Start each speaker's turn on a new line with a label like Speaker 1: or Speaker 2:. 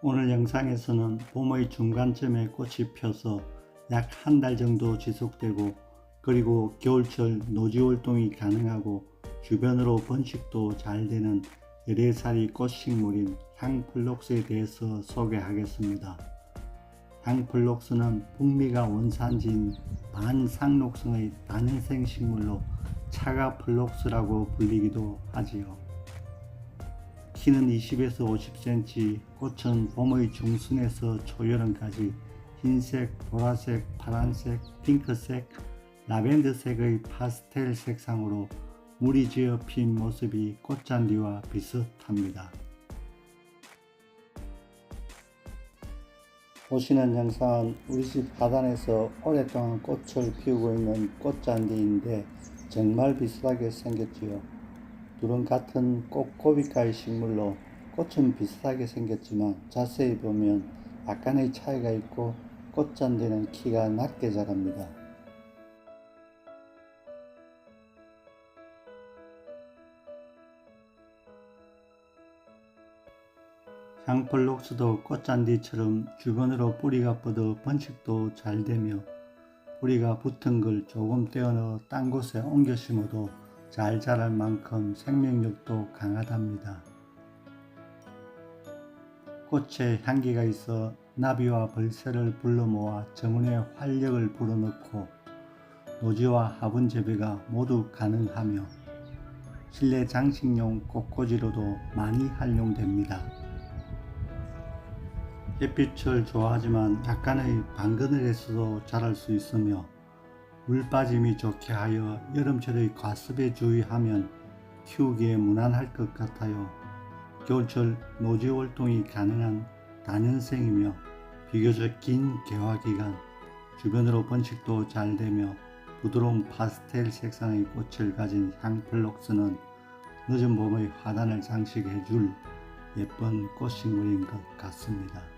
Speaker 1: 오늘 영상에서는 봄의 중간쯤에 꽃이 펴서 약 한 달 정도 지속되고 그리고 겨울철 노지 활동이 가능하고 주변으로 번식도 잘 되는 열애살이 꽃식물인 향플록스에 대해서 소개하겠습니다. 향플록스는 북미가 원산지인 반상록성의 단연생 식물로 차가플록스라고 불리기도 하지요. 키는 20에서 50cm, 꽃은 봄의 중순에서 초여름까지 흰색, 보라색, 파란색, 핑크색, 라벤더색의 파스텔 색상으로 물이 지어 핀 모습이 꽃잔디와 비슷합니다. 보시는 영상은 우리 집 하단에서 오랫동안 꽃을 피우고 있는 꽃잔디인데 정말 비슷하게 생겼지요. 둘은 같은 꽃고비가의 식물로 꽃은 비슷하게 생겼지만 자세히 보면 약간의 차이가 있고 꽃잔디는 키가 낮게 자랍니다. 향플록스도 꽃잔디처럼 주변으로 뿌리가 뻗어 번식도 잘 되며 뿌리가 붙은 걸 조금 떼어넣어 딴 곳에 옮겨 심어도 잘 자랄 만큼 생명력도 강하답니다. 꽃에 향기가 있어 나비와 벌새를 불러 모아 정원에 활력을 불어넣고 노지와 화분 재배가 모두 가능하며 실내 장식용 꽃꽂이로도 많이 활용됩니다. 햇빛을 좋아하지만 약간의 방그늘에서도 자랄 수 있으며 물 빠짐이 좋게 하여 여름철의 과습에 주의하면 키우기에 무난할 것 같아요. 겨울철 노지 활동이 가능한 단연생이며 비교적 긴 개화 기간, 주변으로 번식도 잘 되며 부드러운 파스텔 색상의 꽃을 가진 향플록스는 늦은 봄의 화단을 장식해 줄 예쁜 꽃식물인 것 같습니다.